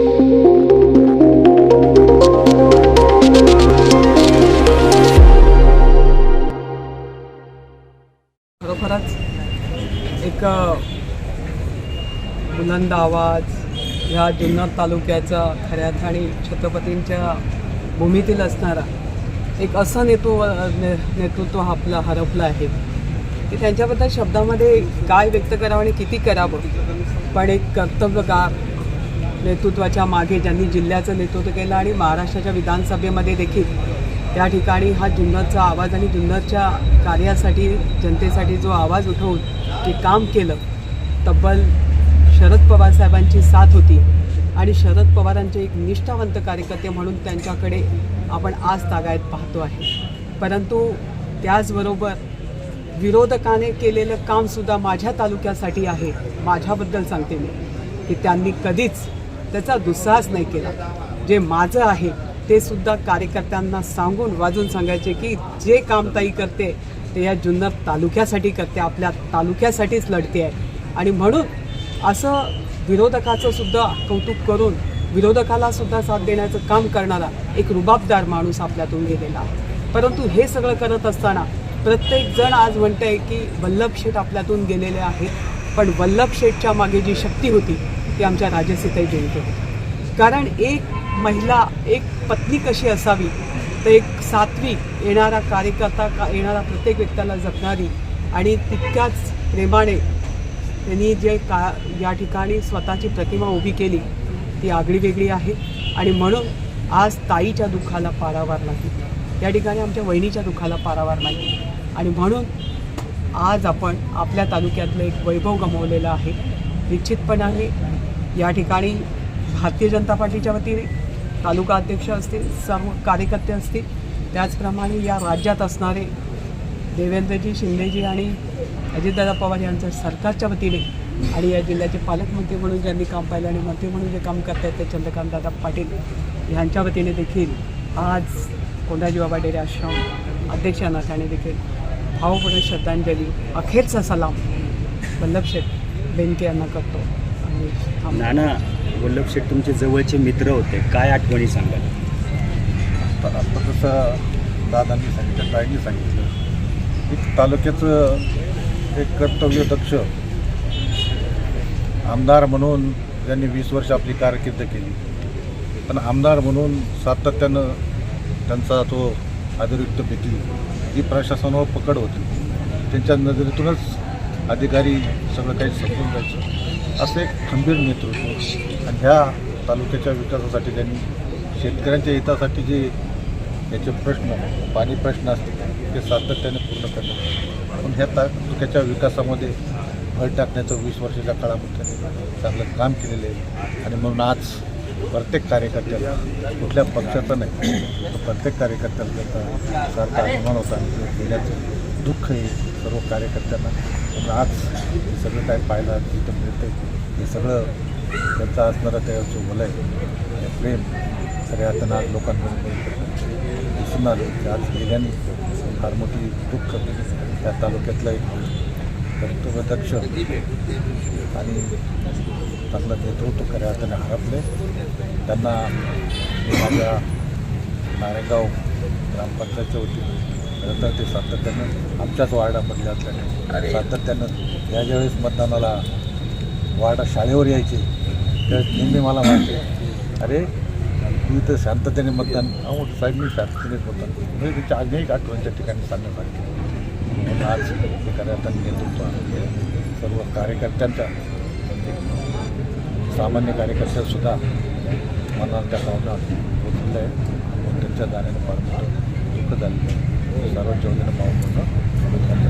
खरोखरच एक बुलंद आवाज ह्या जुन्नर तालुक्याचा खऱ्यात आणि छत्रपतींच्या भूमीतील असणारा एक असं नेतृत्व ने नेतृत्व आपलं हरपलं आहे. की त्यांच्याबद्दल शब्दामध्ये काय व्यक्त करावं आणि किती करावं? पण एक कर्तव्यगार नेतृत्वाच्या मागे ज्यांनी जिल्ह्याचं नेतृत्व केलं आणि महाराष्ट्राच्या विधानसभेमध्ये देखील त्या ठिकाणी हा जुन्नरचा आवाज आणि जुन्नरच्या कार्यासाठी जनतेसाठी जो आवाज उठवून जे काम केलं तब्बल शरद पवार साहेबांची साथ होती. आणि शरद पवारांचे एक निष्ठावंत कार्यकर्ते म्हणून त्यांच्याकडे आपण आज तागायत पाहतो आहे. परंतु त्याचबरोबर विरोधकाने केलेलं कामसुद्धा माझ्या तालुक्यासाठी आहे. माझ्याबद्दल सांगते मी की त्यांनी कधीच त्याचा दुस्साहस नाही केला. जे माझं आहे ते सुद्धा कार्यकर्त्यांना सांगून वाजून सांगायचे की जे काम ताई करते ते या जुन्नर तालुक्यासाठी करते आपल्या तालुक्यासाठीच लढते आहे. आणि म्हणून असं विरोधकाचं सुद्धा कौतुक करून विरोधकाला सुद्धा साथ देण्याचं काम करणारा एक रुबाबदार माणूस आपल्यातून गेलेला परंतु हे सगळं करत असताना प्रत्येक जण आज म्हणत आहे की वल्लभ शेठ आपल्यातून गेलेले आहेत. पण वल्लभ शेठच्या मागे जी शक्ती होती ते आमच्या राजसीताई जयंती कारण एक महिला एक पत्नी कशी असावी तर एक सात्विक येणारा कार्यकर्ता का येणारा प्रत्येक व्यक्तीला जपणारी आणि तितक्याच प्रेमाने त्यांनी जे का या ठिकाणी स्वतःची प्रतिमा उभी केली ती आगळी वेगळी आहे. आणि म्हणून आज ताईच्या दुःखाला पारावार नाही. या ठिकाणी आमच्या वहिनीच्या दुःखाला पारावार नाही. आणि म्हणून आज आपण आपल्या तालुक्यातलं एक वैभव गमावलेलं आहे. निश्चितपणाने या ठिकाणी भारतीय जनता पार्टीच्या वतीने तालुका अध्यक्ष असतील सर्व कार्यकर्ते असतील त्याचप्रमाणे या राज्यात असणारे देवेंद्रजी शिंदेजी आणि अजितदादा पवार यांच्या सरकारच्या वतीने आणि या जिल्ह्याचे पालकमंत्री म्हणून ज्यांनी काम पाहिलं आणि मंत्री म्हणून जे काम करत आहेत ते चंद्रकांतदादा पाटील यांच्या वतीने देखील आज कोंडाजी बाबा डेरे आश्रम अध्यक्ष या नात्याने देखील भावपूर्ण श्रद्धांजली अखेरचा सलाम वल्लभशेठ बेनके यांना करतो. नाना वल्लभ शेठ तुमचे जवळचे मित्र होते. काय आठवणी सांगाल? आता आता जसं दादांनी सांगितलं ताईंनी सांगितलं एक तालुक्याचं एक कर्तव्य दक्ष आमदार म्हणून त्यांनी वीस वर्ष आपली कारकीर्द केली. पण आमदार म्हणून सातत्यानं त्यांचा तो आदरयुक्त भीती ही प्रशासनावर पकड होती त्यांच्या नजरेतूनच अधिकारी सगळं काही समजून जायचं. असं एक खंबीर नेतृत्व आणि ह्या तालुक्याच्या विकासासाठी त्यांनी शेतकऱ्यांच्या हितासाठी जे याचे प्रश्न पाणी प्रश्न असतील ते सातत्याने पूर्ण करणे. पण ह्या तालुक्याच्या विकासामध्ये भर टाकण्याचं वीस वर्षाच्या काळामध्ये त्यांनी चांगलं काम केलेलं आहे. आणि म्हणून आज प्रत्येक कार्यकर्त्याला कुठल्या पक्षाचं नाही तर प्रत्येक कार्यकर्त्याला त्याचा सारखा अभिमान होता ते गेल्याचं दुःख आहे. सर्व कार्यकर्त्यांना आज हे सगळं काय पाहायला तिथं मिळतं हे सगळं त्यांचं असणारं त्याचं वलय प्रेम सगळ्या अर्थानं आज लोकांमध्ये दिसून आलं. की आज गेल्याने फार मोठी दुःख त्या तालुक्यातलं एक कर्तव्यदक्ष आणि चांगलं नेतृत्व खऱ्या अर्थाने हरपले. त्यांना माझ्या नारायणगाव ग्रामपंचायतच्या वतीने खरं तर ते सातत्यानं आमच्याच वार्डामधले असल्याने सातत्यानं या ज्यावेळेस मतदानाला वार्डा शाळेवर यायचे त्यावेळेस नेहमी मला माहिती अरे तू इथं शांततेने मतदान साहेब मी शांततेनेच मतदान. म्हणजे त्याच्या अनेक आठवणीच्या ठिकाणी सांगण्यासारखे. म्हणून आज हे करण्याचा नेतृत्व आहे. सर्व कार्यकर्त्यांचा एक सामान्य कार्यकर्त्यासुद्धा मनाला त्या भावना पोचलेल्या आहे म्हणून त्यांच्या जाण्यानं फार मोठं दुःख झालेलं आहे सर्वांच्या वतीनं भावपूर्ण